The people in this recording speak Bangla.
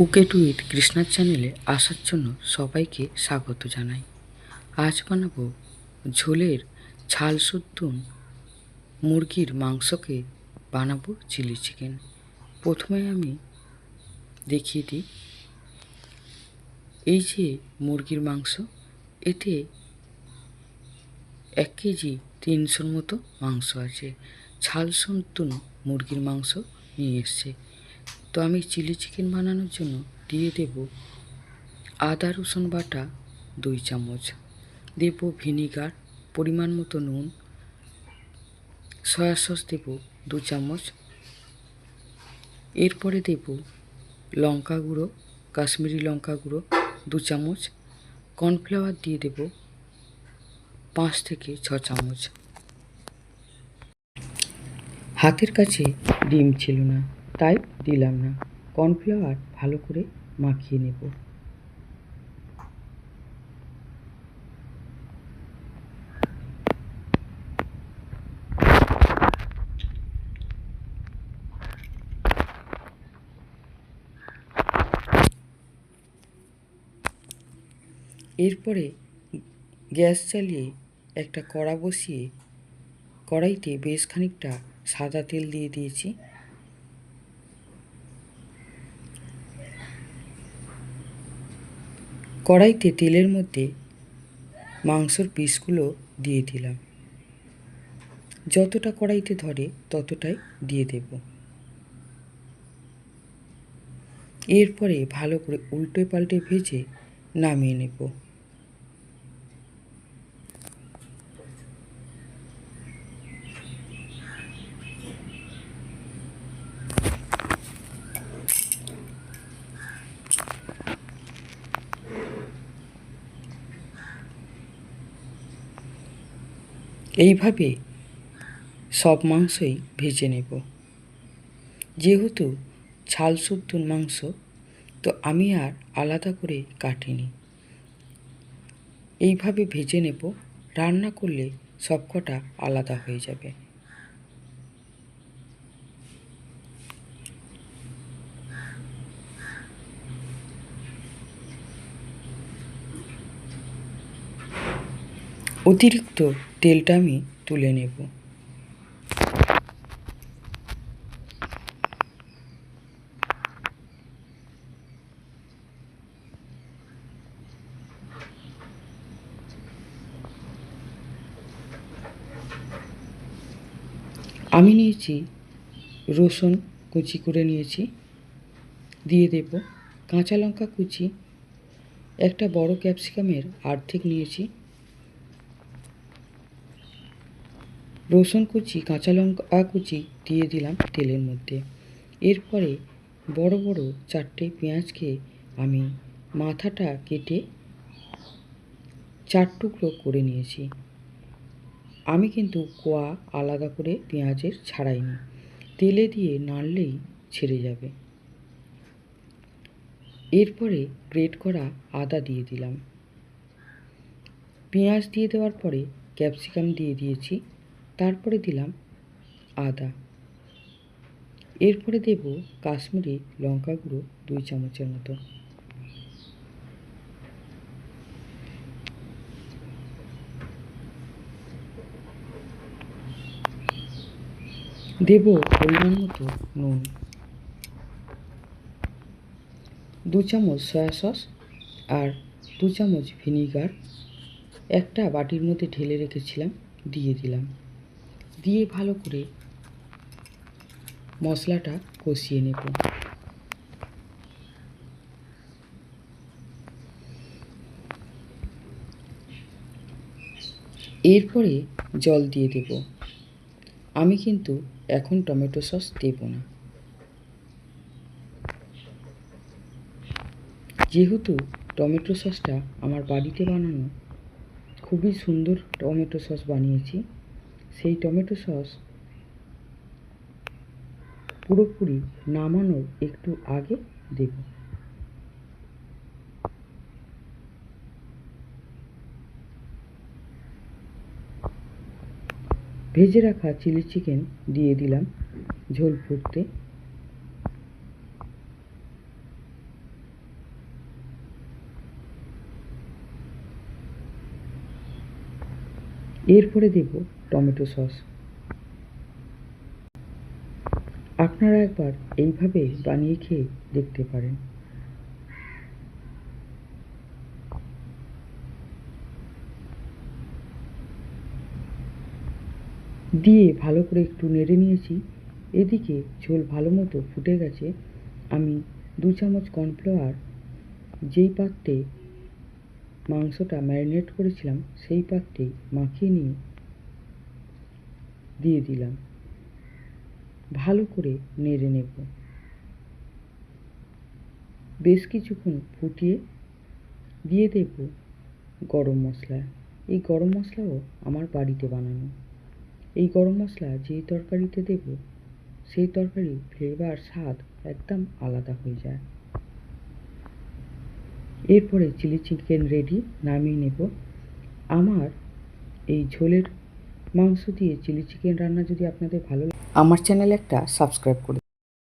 কুকে টু ইট কৃষ্ণার চ্যানেলে আসার জন্য সবাইকে স্বাগত জানাই। আজ বানাবো ঝোলের ঝাল শুদ্ধুন মুরগির মাংসকে বানাবো চিলি চিকেন। প্রথমে আমি দেখিয়ে দিই। এই যে মুরগির মাংস, এতে এক কেজি তিনশোর মতো মাংস আছে। ছাল সন্তুন মুরগির মাংস নিয়ে এসছে। তো আমি চিলি চিকেন বানানোর জন্য দিয়ে দেব আদা, রসুন বাটা দুই চামচ। দেব ভিনিগার, পরিমাণ মতো নুন। সয়া সস দেব দু চামচ। এরপরে দেব লঙ্কা গুঁড়ো, কাশ্মীরি লঙ্কা গুঁড়ো দু চামচ। কর্নফ্লাওয়ার দিয়ে দেব পাঁচ থেকে ছ চামচ। হাতের কাছে ডিম ছিল না। তাই দিলাম না। কর্নফ্লাওয়ার ভালো করে মাখিয়ে নেব। এরপরে গ্যাস চালিয়ে একটা কড়া বসিয়ে কড়াইতে বেশ খানিকটা সাদা তেল দিয়ে দিয়েছি। কড়াইতে তেলের মধ্যে মাংসর পিসগুলো দিয়ে দিলাম। যতটা কড়াইতে ধরে ততটাই দিয়ে দেব। এরপরে ভালো করে উল্টে পাল্টে ভেজে নামিয়ে নেব। এইভাবে সব মাংসই ভেজে নেব। যেহেতু ছাল শুদ্ধুর মাংস, তো আমি আর আলাদা করে কাটিনি। এইভাবে ভেজে নেব, রান্না করলে সবকটা আলাদা হয়ে যাবে। অতিরিক্ত তেলটা আমি তুলে নেব। আমি নিয়েছি রসুন কুচি করে নিয়েছি, দিয়ে দেব কাঁচা লঙ্কা কুচি, একটা বড় ক্যাপসিকামের আর্ধেক নিয়েছি। রসুন কুচি, কাঁচা লঙ্কা কুচি দিয়ে দিলাম তেলের মধ্যে। এরপরে বড় বড় চারটে পেঁয়াজকে আমি মাথাটা কেটে চার টুকরো করে নিয়েছি। আমি কিন্তু কোয়া আলাদা করে পেঁয়াজের ছাড়াইনি। তেলে দিয়ে নাড়লেই ছেড়ে যাবে। এরপরে গ্রেট করা আদা দিয়ে দিলাম। পেঁয়াজ দিয়ে দেওয়ার পরে ক্যাপসিকাম দিয়ে দিয়েছি। তারপরে দিলাম আদা। এরপরে দেব কাশ্মীরি লঙ্কা গুঁড়ো দুই চামচের মতো। দেব পরিমাণ মতো নুন। দু চামচ সয়া সস আর দু চামচ ভিনিগার। একটা বাটির মধ্যে ঢেলে রেখেছিলাম, দিয়ে দিলাম। দিয়ে ভালো করে মশলাটা কষিয়ে নেব। এরপরে জল দিয়ে দেব। আমি কিন্তু এখন টমেটো সস দেব না। যেহেতু টমেটো সসটা আমার বাড়িতে বানানো খুবই সুন্দর টমেটো সস বানিয়েছি সেই টমেটো সস পুরোপুরি নামানোর একটু আগে দেব। ভেজে রাখা চিলি চিকেন দিয়ে দিলাম ঝোল ফুটতে। এরপরে দেব টমেটো সস। আপনারা একবার এইভাবে বানিয়ে খেয়ে দেখতে পারেন। দিয়ে ভালো করে একটু নেড়ে নিয়েছি। এদিকে ঝোল ভালো মতো ফুটে গেছে। আমি দু চামচ কর্নফ্লাওয়ার, যেই পাত্রে মাংসটা ম্যারিনেট করেছিলাম, সেই পাত্রে মাখিয়ে নিয়ে দিয়ে দিলাম। ভালো করে নেড়ে নেব। বেশ কিছুক্ষণ ফুটিয়ে দিয়ে দেব গরম মশলা। এই গরম মশলাও আমার বাড়িতে বানানো। এই গরম মশলা যেই তরকারিতে দেব, সেই তরকারি ফ্লেভার স্বাদ একদম আলাদা হয়ে যায়। এরপরে চিলি চিকেন রেডি নামিয়ে নেব। আমার এই ঝোলের মাংস দিয়ে চিলি চিকেন রান্না যদি আপনাদের ভালো আমার চ্যানেল একটা সাবস্ক্রাইব করে